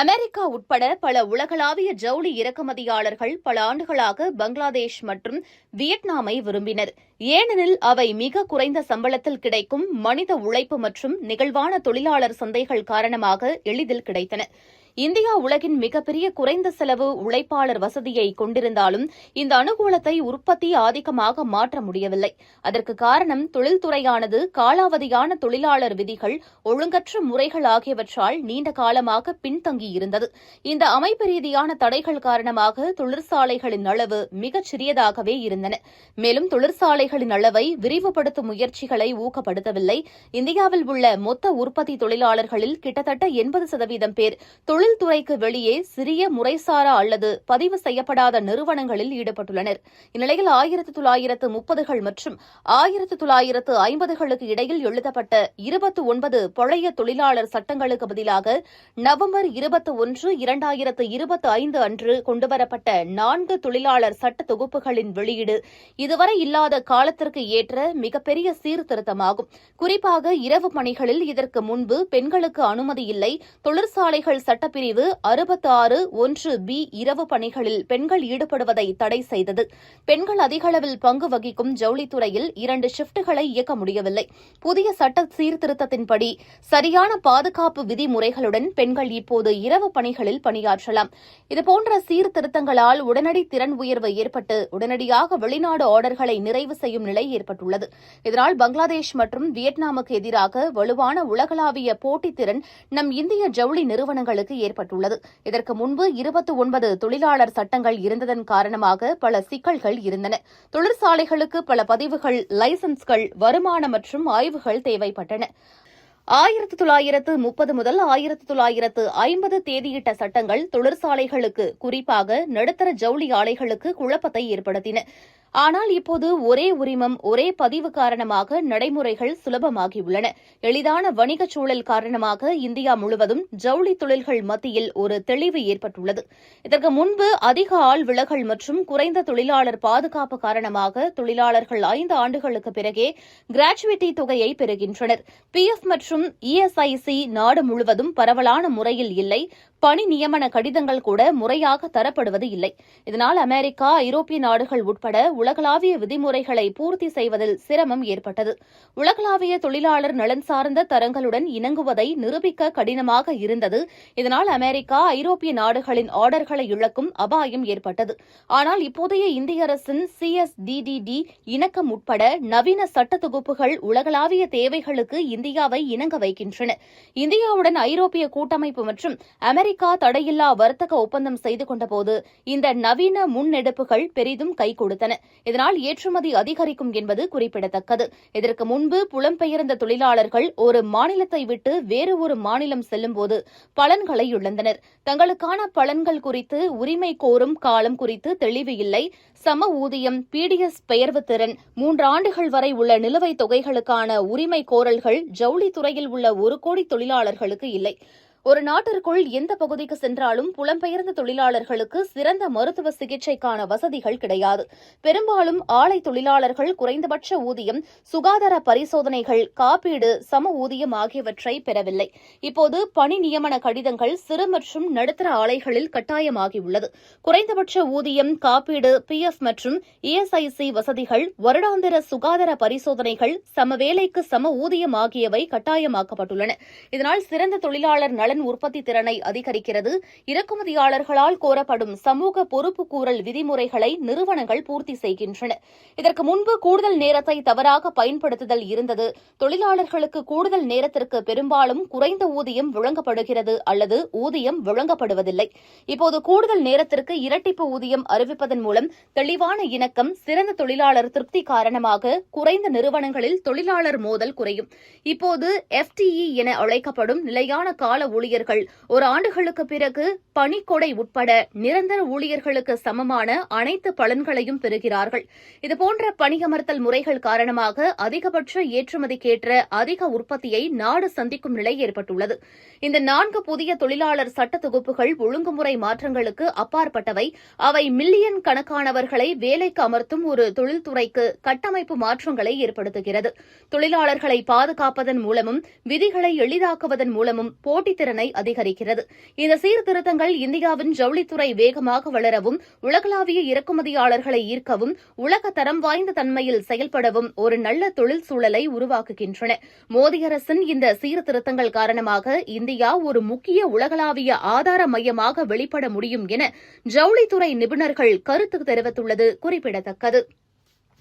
America உட்பட பல உலகளாவிய ஜவுளி இறக்குமதியாளர்கள் பல ஆண்டுகளாக பங்களாதேஷ் மற்றும் வியட்நாமை விரும்பினர். ஏனெனில் அவை மிக குறைந்த சம்பளத்தில் கிடைக்கும் மனித உழைப்பு மற்றும் நிகழ்வான தொழிலாளர் சந்தைகள் காரணமாக எளிதில் கிடைத்தன. இந்தியா உலகின் மிகப்பெரிய குறைந்த செலவு உழைப்பாளர் வசதியை கொண்டிருந்தாலும் இந்த அனுகூலத்தை உற்பத்தி ஆதிக்கமாக மாற்ற முடியவில்லை. அதற்கு காரணம் தொழில்துறையானது காலாவதியான தொழிலாளர் விதிகள் ஒழுங்கற்ற முறைகள் ஆகியவற்றால் நீண்ட காலமாக பின்தங்கியிருந்தது இந்த அமைப்பு ரீதியான தடைகள் காரணமாக தொழிற்சாலைகளின் அளவு மிகச் சிறியதாகவே இருந்தன. மேலும் தொழிற்சாலை வேலைகளின் அளவை விரிவுபடுத்தும் முயற்சிகளை ஊக்கப்படுத்தவில்லை. இந்தியாவில் உள்ள மொத்த உற்பத்தி தொழிலாளர்களில் கிட்டத்தட்ட எண்பது சதவீதம் பேர் தொழில்துறைக்கு வெளியே சிறிய முறைசாரா அல்லது பதிவு செய்யப்படாத நிறுவனங்களில் ஈடுபட்டுள்ளனர். இந்நிலையில் ஆயிரத்து தொள்ளாயிரத்து முப்பதுகள் மற்றும் ஆயிரத்து தொள்ளாயிரத்து ஐம்பதுகளுக்கு இடையில் எழுதப்பட்ட இருபத்தி ஒன்பது பழைய தொழிலாளர் சட்டங்களுக்கு பதிலாக நவம்பர் இருபத்தி ஒன்று இரண்டாயிரத்து இருபத்தி ஐந்து அன்று கொண்டுவரப்பட்ட நான்கு தொழிலாளர் சட்ட தொகுப்புகளின் வெளியீடு இதுவரை இல்லாத காலத்திற்கு ஏற்ற மிகப்பெரிய சீர்திருத்தமாகும். குறிப்பாக இரவு பணிகளில் இதற்கு முன்பு பெண்களுக்கு அனுமதி இல்லை. தொழிற்சாலைகள் சட்டப்பிரிவு அறுபத்தி ஆறு ஒன்று பி இரவு பணிகளில் பெண்கள் ஈடுபடுவதை தடை செய்தது. பெண்கள் அதிக அளவில் பங்கு வகிக்கும் ஜவுளித்துறையில் இரண்டு ஷிப்டுகளை இயக்க முடியவில்லை. புதிய சட்ட சீர்திருத்தத்தின்படி சரியான பாதுகாப்பு விதிமுறைகளுடன் பெண்கள் இப்போது இரவு பணிகளில் பணியாற்றலாம். இதுபோன்ற சீர்திருத்தங்களால் உடனடி திறன் உயர்வு ஏற்பட்டு உடனடியாக வெளிநாடு ஆர்டர்களை நிறைவு செய்ய செய்யும் நிலை ஏற்பட்டுள்ளது. இதனால் பங்களாதேஷ் மற்றும் வியட்நாமுக்கு எதிராக வலுவான உலகளாவிய போட்டித்திறன் நம் இந்திய ஜவுளி நிறுவனங்களுக்கு ஏற்பட்டுள்ளது. இதற்கு முன்பு இருபத்தி ஒன்பது தொழிலாளர் சட்டங்கள் இருந்ததன் காரணமாக பல சிக்கல்கள் இருந்தன. தொழிற்சாலைகளுக்கு பல பதிவுகள் லைசன்ஸ்கள் வருமானம் மற்றும் ஆய்வுகள் தேவைப்பட்டன. ஆயிரத்து தொள்ளாயிரத்து முப்பது முதல் ஆயிரத்து தொள்ளாயிரத்து ஐம்பது தேதியிட்ட சட்டங்கள் தொழிற்சாலைகளுக்கு குறிப்பாக நடுத்தர ஜவுளி ஆலைகளுக்கு குழப்பத்தை ஏற்படுத்தின. ஆனால் இப்போது ஒரே உரிமம் ஒரே பதிவு காரணமாக நடைமுறைகள் சுலபமாகியுள்ளன. எளிதான வணிகச் சூழல் காரணமாக இந்தியா முழுவதும் ஜவுளி தொழில்கள் மத்தியில் ஒரு தெளிவு ஏற்பட்டுள்ளது. இதற்கு முன்பு அதிக ஆள் விலகல் மற்றும் குறைந்த தொழிலாளர் பாதுகாப்பு காரணமாக தொழிலாளர்கள் ஐந்து ஆண்டுகளுக்கு பிறகே கிராச்சுவிட்டி தொகையை பெறுகின்றனர். பி எஃப் மற்றும் இஎஸ்ஐசி நாடு முழுவதும் பரவலான முறையில் இல்லை. பணி நியமன கடிதங்கள் கூட முறையாக தரப்படுவது இல்லை. இதனால் அமெரிக்கா ஐரோப்பிய நாடுகள் உட்பட உலகளாவிய விதிமுறைகளை பூர்த்தி செய்வதில் சிரமம் ஏற்பட்டது. உலகளாவிய தொழிலாளர் நலன் சார்ந்த தரங்களுடன் இணங்குவதை நிரூபிக்க கடினமாக இருந்தது. இதனால் அமெரிக்கா ஐரோப்பிய நாடுகளின் ஆர்டர்களை இழக்கும் அபாயம் ஏற்பட்டது. ஆனால் இப்போதைய இந்திய அரசின் சிஎஸ்டிடிடி இணக்கம் உட்பட நவீன சட்ட தொகுப்புகள் உலகளாவிய தேவைகளுக்கு இந்தியாவை இணங்க வைக்கின்றன. இந்தியாவுடன் ஐரோப்பிய கூட்டமைப்பு மற்றும் அமெரிக்க தடையில்லா வர்த்தக ஒப்பந்தம் செய்து கொண்டபோது இந்த நவீன முன்னெடுப்புகள் பெரிதும் கை கொடுத்தன. இதனால் ஏற்றுமதி அதிகரிக்கும் என்பது குறிப்பிடத்தக்கது. இதற்கு முன்பு புலம்பெயர்ந்த தொழிலாளர்கள் ஒரு மாநிலத்தை விட்டு வேறு ஒரு மாநிலம் செல்லும்போது பலன்களை இழந்தனர். தங்களுக்கான பலன்கள் குறித்து உரிமை கோரும் காலம் குறித்து தெளிவு இல்லை. சம ஊதியம் பிடிஎஸ் பெயர்வு திறன் மூன்று ஆண்டுகள் வரை உள்ள நிலுவைத் தொகைகளுக்கான உரிமை கோரல்கள் ஜவுளித்துறையில் உள்ள ஒரு கோடி தொழிலாளர்களுக்கு இல்லை. ஒரு நாட்டிற்குள் எந்த பகுதிக்கு சென்றாலும் புலம்பெயர்ந்த தொழிலாளர்களுக்கு சிறந்த மருத்துவ சிகிச்சைக்கான வசதிகள் கிடையாது. பெரும்பாலும் ஆலை தொழிலாளர்கள் குறைந்தபட்ச ஊதியம் சுகாதார பரிசோதனைகள் காப்பீடு சம ஊதியம் ஆகியவற்றை பெறவில்லை. இப்போது பணி நியமன கடிதங்கள் சிறு மற்றும் நடுத்தர ஆலைகளில் கட்டாயமாகியுள்ளது. குறைந்தபட்ச ஊதியம் காப்பீடு பிஎஃப் மற்றும் இஎஸ்ஐசி வசதிகள் வருடாந்திர சுகாதார பரிசோதனைகள் சம வேலைக்கு சம ஊதியம் ஆகியவை கட்டாயமாக்கப்பட்டுள்ளன. இதனால் சிறந்த தொழிலாளர் நலன் உற்பத்தி திறனை அதிகரிக்கிறது. இறக்குமதியாளர்களால் கோரப்படும் சமூக பொறுப்புக்கூறல் விதிமுறைகளை நிறுவனங்கள் பூர்த்தி செய்கின்றன. இதற்கு முன்பு கூடுதல் நேரத்தை தவறாக பயன்படுத்துதல் இருந்தது. தொழிலாளர்களுக்கு கூடுதல் நேரத்திற்கு பெரும்பாலும் குறைந்த ஊதியம் வழங்கப்படுகிறது அல்லது ஊதியம் வழங்கப்படுவதில்லை. இப்போது கூடுதல் நேரத்திற்கு இரட்டிப்பு ஊதியம் அறிவிப்பதன் மூலம் தெளிவான இணக்கம் சிறந்த தொழிலாளர் திருப்தி காரணமாக குறைந்த நிறுவனங்களில் தொழிலாளர் மோதல் குறையும். இப்போது எஃப்டிஇ என அழைக்கப்படும் நிலையான கால ஊழியர்கள். ஒரு ஆண்டுகளுக்கு பிறகு பணிக்கொடை உட்பட நிரந்தர ஊழியர்களுக்கு சமமான அனைத்து பலன்களையும் பெறுகிறார்கள். இதுபோன்ற பணியமர்த்தல் முறைகள் காரணமாக அதிகபட்ச ஏற்றுமதிக்கேற்ற அதிக உற்பத்தியை நாடு சந்திக்கும் நிலை ஏற்பட்டுள்ளது. இந்த நான்கு புதிய தொழிலாளர் சட்ட தொகுப்புகள் ஒழுங்குமுறை மாற்றங்களுக்கு அப்பாற்பட்டவை. அவை மில்லியன் கணக்கானவர்களை வேலைக்கு அமர்த்தும் ஒரு தொழில்துறைக்கு கட்டமைப்பு மாற்றங்களை ஏற்படுத்துகிறது. தொழிலாளர்களை பாதுகாப்பதன் மூலமும் விதிகளை எளிதாக்குவதன் மூலமும் போட்டித்திறன் திறனை அதிகரிக்கிறது. இந்த சீர்திருத்தங்கள் இந்தியாவின் ஜவுளித்துறை வேகமாக வளரவும் உலகளாவிய இறக்குமதியாளர்களை ஈர்க்கவும் உலக தரம் வாய்ந்த தன்மையில் செயல்படவும் ஒரு நல்ல தொழில் சூழலை உருவாக்குகின்றன. மோடி அரசின் இந்த சீர்திருத்தங்கள் காரணமாக இந்தியா ஒரு முக்கிய உலகளாவிய ஆதார மையமாக வெளிப்பட முடியும் என ஜவுளித்துறை நிபுணர்கள் கருத்து தெரிவித்துள்ளது குறிப்பிடத்தக்கது.